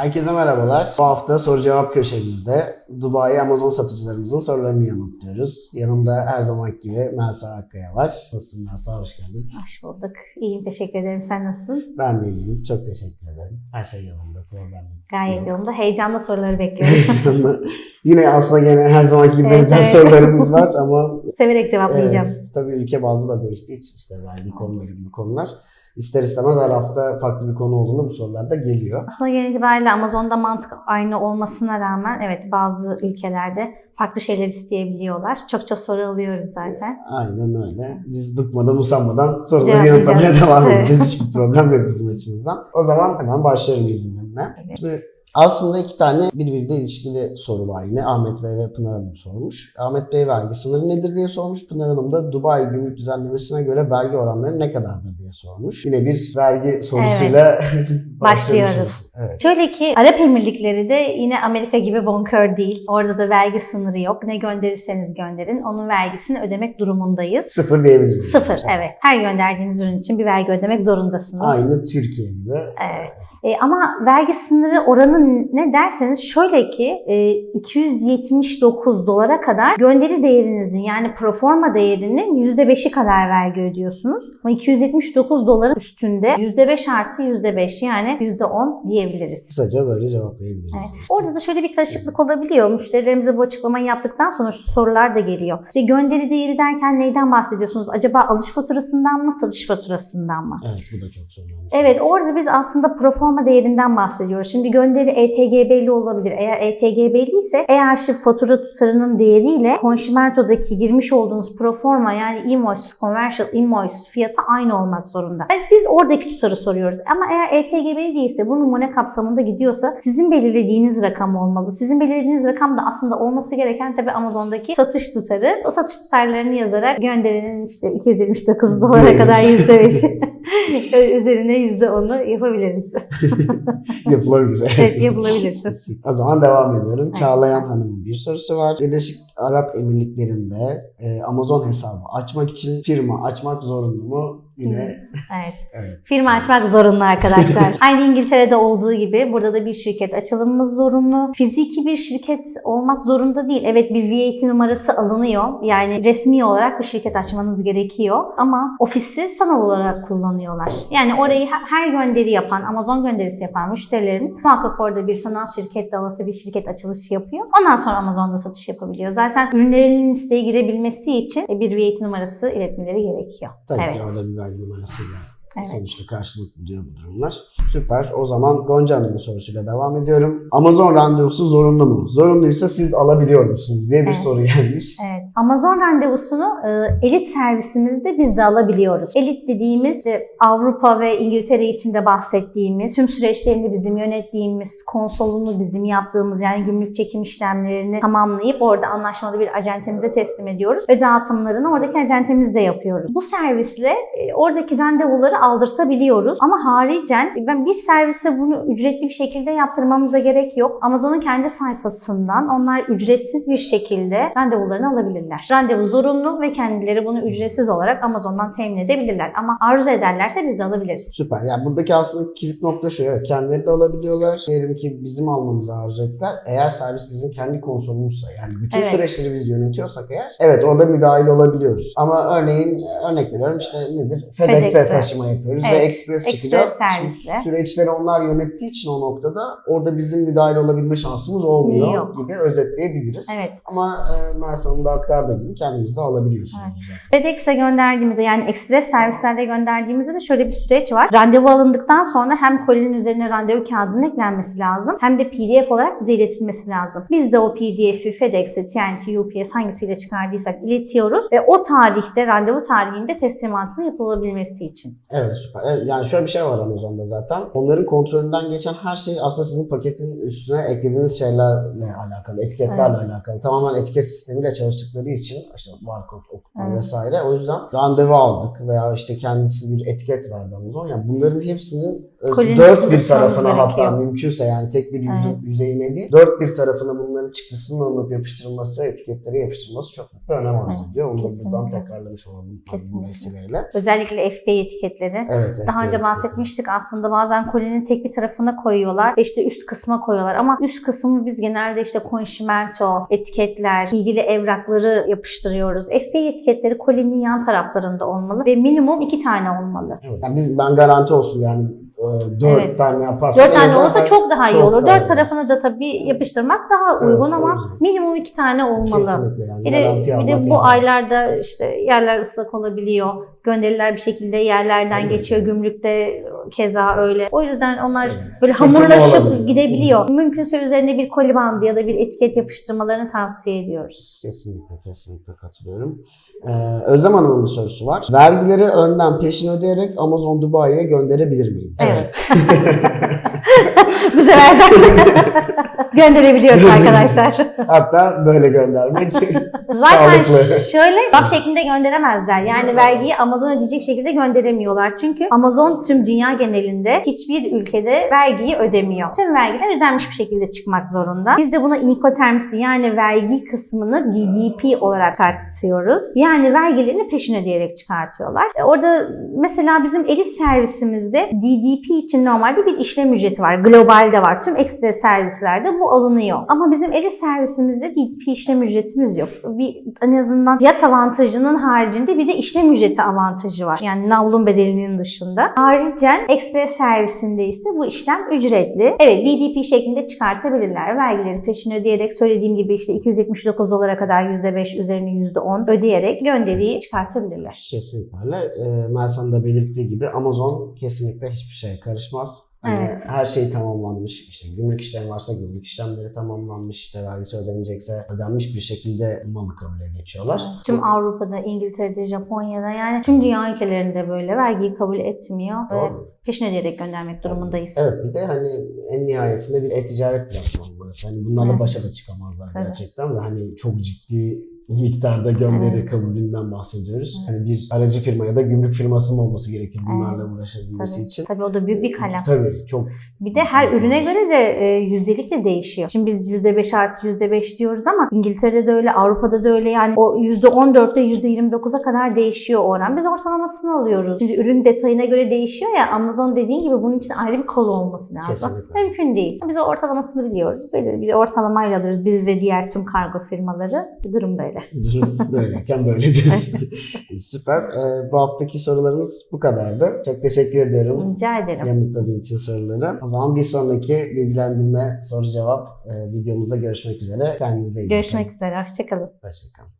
Herkese merhabalar. Bu hafta soru cevap köşemizde Dubai Amazon satıcılarımızın sorularını yanıtlıyoruz. Yanımda her zaman gibi Melsa Akkaya var. Nasılsın Melsa? Hoş geldin. Hoş bulduk. İyiyim, teşekkür ederim. Sen nasılsın? Ben de iyiyim. Çok teşekkür ederim. Her şey yolunda. Problem yok. Gayet yolunda. Heyecanla soruları bekliyorum. Heyecanlı. Yine aslında gene her zamanki gibi benzer evet. sorularımız var ama Severek cevaplayacağım. evet, tabii ülke bazlı da değiştiği için işte vergi konuları gibi konular. İster istemez her hafta farklı bir konu olduğunda bu sorular da geliyor. Aslında genel itibariyle Amazon'da mantık aynı olmasına rağmen evet bazı ülkelerde farklı şeyler isteyebiliyorlar. Çokça soru alıyoruz zaten. Aynen öyle. Biz bıkmadan usanmadan soruları yanıtlamaya devam Evet. edeceğiz. Hiçbir problem yok bizim açımızdan. O zaman hemen başlıyorum izninle. Evet. Şimdi aslında iki tane birbiriyle ilişkili soru var yine. Ahmet Bey ve Pınar Hanım sormuş. Ahmet Bey vergi sınırı nedir diye sormuş. Pınar Hanım da Dubai gümrük düzenlemesine göre vergi oranları ne kadardır diye sormuş. Yine bir vergi sorusuyla Başlıyoruz. başlıyoruz. Evet. Şöyle ki Arap Emirlikleri de yine Amerika gibi bonkör değil. Orada da vergi sınırı yok. Ne gönderirseniz gönderin onun vergisini ödemek durumundayız. Sıfır diyebiliriz. Sıfır evet. Her gönderdiğiniz ürün için bir vergi ödemek zorundasınız. Aynı Türkiye gibi. Evet. E, ama vergi sınırı oranı ne derseniz şöyle ki e, 279 dolara kadar gönderi değerinizin yani proforma değerinin %5'i kadar vergi ödüyorsunuz. Ama 279 doların üstünde %5 artı %5 yani %10 diyebiliriz. Kısaca böyle cevaplayabiliriz. Evet. Orada da şöyle bir karışıklık olabiliyor. Müşterilerimize bu açıklamayı yaptıktan sonra şu sorular da geliyor. İşte gönderi değeri derken neyden bahsediyorsunuz? Acaba alış faturasından mı, satış faturasından mı? Evet bu da çok sorunlu. Evet orada biz aslında proforma değerinden bahsediyoruz. Şimdi gönderi ETGB'li olabilir. Eğer ETGB'li ise e-arşiv fatura tutarının değeriyle konşimentodaki girmiş olduğunuz proforma yani invoice, commercial invoice fiyatı aynı olmak zorunda. Evet, biz oradaki tutarı soruyoruz. Ama eğer E ETGB'li değilse bu numune kapsamında gidiyorsa sizin belirlediğiniz rakam olmalı. Sizin belirlediğiniz rakam da aslında olması gereken tabii Amazon'daki satış tutarı. O satış tutarlarını yazarak gönderinin işte 279 dolara kadar %5'i üzerine %10'u yapabiliriz. Yapılabilir. evet yapılabilir. O zaman devam ediyorum. Evet. Çağlayan Hanım'ın bir sorusu var. Birleşik Arap Emirlikleri'nde e, Amazon hesabı açmak için firma açmak zorunlu mu? Yine Evet. evet. Firma açmak zorunlu arkadaşlar. Aynı İngiltere'de olduğu gibi burada da bir şirket açılımımız zorunlu. Fiziki bir şirket olmak zorunda değil. Evet bir VAT numarası alınıyor. Yani resmi olarak bir şirket açmanız gerekiyor. Ama ofisi sanal olarak kullanıyorlar. Yani orayı her- gönderi yapan, Amazon gönderisi yapan müşterilerimiz muhakkak orada bir sanal şirket davası bir şirket açılışı yapıyor. Ondan sonra Amazon'da satış yapabiliyor. Zaten ürünlerinin listeye girebilmesi için bir VAT numarası iletmeleri gerekiyor. Tabii evet. ki orada bir vergi numarasıyla Evet. sonuçta karşılık buluyor bu durumlar. Süper. O zaman Gonca Hanım'ın sorusuyla devam ediyorum. Amazon randevusu zorunlu mu? Zorunluysa siz alabiliyor musunuz diye bir Evet. soru gelmiş. Evet. Amazon randevusunu e, elit servisimizde biz de alabiliyoruz. Elit dediğimiz işte Avrupa ve İngiltere için de bahsettiğimiz, tüm süreçlerini bizim yönettiğimiz, konsolunu bizim yaptığımız yani gümrük çekim işlemlerini tamamlayıp orada anlaşmalı bir acentemize teslim ediyoruz. Ve dağıtımlarını oradaki acentemizde yapıyoruz. Bu servisle e, oradaki randevuları aldırtabiliyoruz. Ama haricen ben bir servise bunu ücretli bir şekilde yaptırmamıza gerek yok. Amazon'un kendi sayfasından onlar ücretsiz bir şekilde randevularını alabilirler. Randevu zorunlu ve kendileri bunu ücretsiz olarak Amazon'dan temin edebilirler. Ama arzu ederlerse biz de alabiliriz. Süper. Yani buradaki aslında kilit nokta şu. Evet kendileri de alabiliyorlar. Diyelim ki bizim almamızı arzu ettiler. Eğer servis bizim kendi konsolumuzsa yani bütün Evet. süreçleri biz yönetiyorsak eğer evet orada müdahil olabiliyoruz. Ama örneğin örnek veriyorum işte nedir? FedEx'e FedEx'e. taşıma yapıyoruz ve Evet. Express Express çıkacağız. Şimdi süreçleri onlar yönettiği için o noktada orada bizim müdahil olabilme şansımız olmuyor Yok. gibi özetleyebiliriz. Evet. Ama e, Mersan'ın da aktardığı gibi kendiniz de alabiliyorsunuz zaten. FedEx'e gönderdiğimizde yani ekspres servislerle gönderdiğimizde de şöyle bir süreç var. Randevu alındıktan sonra hem kolinin üzerine randevu kağıdının eklenmesi lazım hem de PDF olarak bize iletilmesi lazım. Biz de o PDF'i FedEx'e, TNT, UPS hangisiyle çıkardıysak iletiyoruz ve o tarihte, randevu tarihinde teslimatının yapılabilmesi için. Evet süper. Evet, yani şöyle bir şey var Amazon'da zaten. Onların kontrolünden geçen her şey aslında sizin paketin üstüne eklediğiniz şeylerle alakalı, etiketlerle Evet. alakalı. Tamamen etiket sistemiyle çalıştıkları için işte barkod okutma Evet. vesaire. O yüzden randevu aldık veya işte kendisi bir etiket verdi Amazon. Yani bunların hepsinin dört bir tarafına hatta gerekiyor. mümkünse yani tek bir yüzü, Evet. yüzeyine değil dört bir tarafına bunların çıktısının alınıp yapıştırılması, etiketleri yapıştırılması çok büyük bir önem arz Evet, ediyor. Onu da kesinlikle. buradan tekrarlamış olalım bu vesileyle. Özellikle FBA etiketleri. Evet. Daha önce evet, bahsetmiştik aslında bazen kolinin tek bir tarafına koyuyorlar ve işte üst kısma koyuyorlar ama üst kısmı biz genelde işte konşimento, etiketler, ilgili evrakları yapıştırıyoruz. FBA etiketleri kolinin yan taraflarında olmalı ve minimum iki tane olmalı. Evet. Yani biz ben garanti olsun yani dört Evet. tane yaparsak Dört tane olsa çok daha iyi çok olur. daha Dört iyi. tarafına da tabii yapıştırmak daha Evet, uygun ama yüzden. minimum iki tane olmalı. Kesinlikle yani. Bir de, bir de bu lazım. aylarda işte yerler ıslak olabiliyor. Gönderiler bir şekilde yerlerden Evet. geçiyor. Gümrükte keza öyle. O yüzden onlar Evet. böyle hamurlaşıp gidebiliyor. Mümkünse üzerine bir koli bandı ya da bir etiket yapıştırmalarını tavsiye ediyoruz. Kesinlikle kesinlikle katılıyorum. Ee, Özlem Hanım'ın bir sorusu var. Vergileri önden peşin ödeyerek Amazon Dubai'ye gönderebilir miyim? Evet. Bu sefer gönderebiliyoruz arkadaşlar. Hatta böyle göndermek Zaten sağlıklı. şöyle bak şeklinde gönderemezler. Yani vergiyi Amazon ödeyecek şekilde gönderemiyorlar. Çünkü Amazon tüm dünya genelinde hiçbir ülkede vergiyi ödemiyor. Tüm vergiler ödenmiş bir şekilde çıkmak zorunda. Biz de buna incoterms'i yani vergi kısmını DDP olarak tartışıyoruz. Yani vergilerini peşin ödeyerek çıkartıyorlar. E, Orada mesela bizim elit servisimizde DDP için normalde bir işlem ücreti var. Globalde var. Tüm ekspres servislerde bu alınıyor. Ama bizim elit servisimizde DDP işlem ücretimiz yok. Bir en azından fiyat avantajının haricinde bir de işlem ücreti avantajı var. Yani navlun bedelinin dışında. Haricen ekspres servisinde ise bu işlem ücretli. Evet DDP şeklinde çıkartabilirler. Vergileri peşin ödeyerek söylediğim gibi işte 279 dolara kadar %5 üzerine %10 ödeyerek gönderiyi çıkartabilirler. Kesinlikle öyle. Ee, Melsan da belirttiği gibi Amazon kesinlikle hiçbir şeye karışmaz. Hani Evet. Her şey tamamlanmış. İşte gümrük işlemi varsa gümrük işlemleri tamamlanmış. İşte vergisi ödenecekse ödenmiş bir şekilde malı kabule geçiyorlar. Tüm Avrupa'da, İngiltere'de, Japonya'da yani tüm dünya ülkelerinde böyle vergiyi kabul etmiyor ve Doğru. peşin ödeyerek göndermek durumundayız. Evet bir de hani en nihayetinde bir e-ticaret platformu burası. Hani bunlarla Evet. başa da çıkamazlar Tabii. gerçekten ve hani çok ciddi miktarda gönderi Evet. kabulünden bahsediyoruz. Evet. Hani bir aracı firma ya da gümrük firmasının olması gerekir bunlarla Evet. uğraşabilmesi Tabii. için. Tabii o da büyük bir kalem. Tabii çok Bir de her ürüne göre de e, yüzdelik de değişiyor. Şimdi biz %5 artı %5 diyoruz ama İngiltere'de de öyle, Avrupa'da da öyle yani o %14'te %29'a kadar değişiyor oran. Biz ortalamasını alıyoruz. Şimdi ürün detayına göre değişiyor ya Amazon dediğin gibi bunun için ayrı bir kolu olması lazım. Kesinlikle. Mümkün değil. Biz o ortalamasını biliyoruz. Belirli bir ortalamayla alıyoruz biz ve diğer tüm kargo firmaları. Durum böyle. Durum böyleyken böyle diyorsun. Süper. Ee, bu haftaki sorularımız bu kadardı. Çok teşekkür ediyorum. Rica ederim. Yanıtladığın için soruları. O zaman bir sonraki bilgilendirme soru cevap e, videomuzda görüşmek üzere. Kendinize iyi bakın. Görüşmek üzere. Hoşçakalın. Hoşçakalın.